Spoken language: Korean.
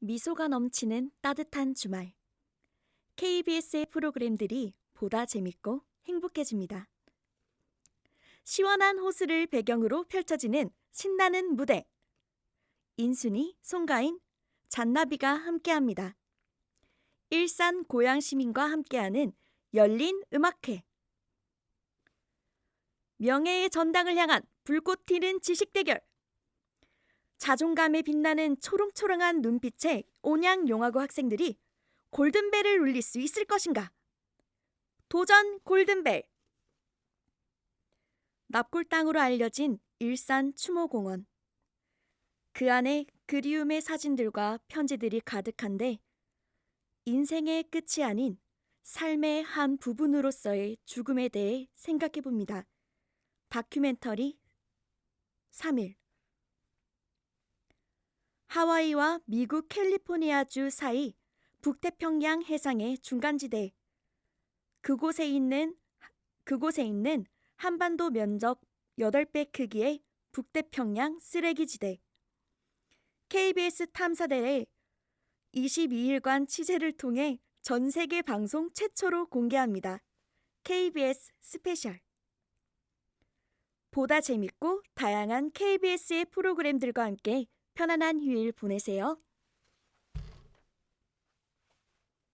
미소가 넘치는 따뜻한 주말. KBS의 프로그램들이 보다 재밌고 행복해집니다. 시원한 호수를 배경으로 펼쳐지는 신나는 무대. 인순이, 송가인, 잔나비가 함께합니다. 일산 고양 시민과 함께하는 열린 음악회. 명예의 전당을 향한 불꽃 튀는 지식 대결. 자존감에 빛나는 초롱초롱한 눈빛의 온양 용화고 학생들이 골든벨을 울릴 수 있을 것인가? 도전 골든벨. 납골당으로 알려진 일산 추모공원. 그 안에 그리움의 사진들과 편지들이 가득한데 인생의 끝이 아닌 삶의 한 부분으로서의 죽음에 대해 생각해 봅니다. 다큐멘터리 3일 하와이와 미국 캘리포니아주 사이 북태평양 해상의 중간지대. 그곳에 있는 그곳에 있는 한반도 면적 8배 크기의 북태평양 쓰레기지대. KBS 탐사대에 22일간 취재를 통해 전 세계 방송 최초로 공개합니다. KBS 스페셜. 보다 재밌고 다양한 KBS의 프로그램들과 함께 편안한 휴일 보내세요.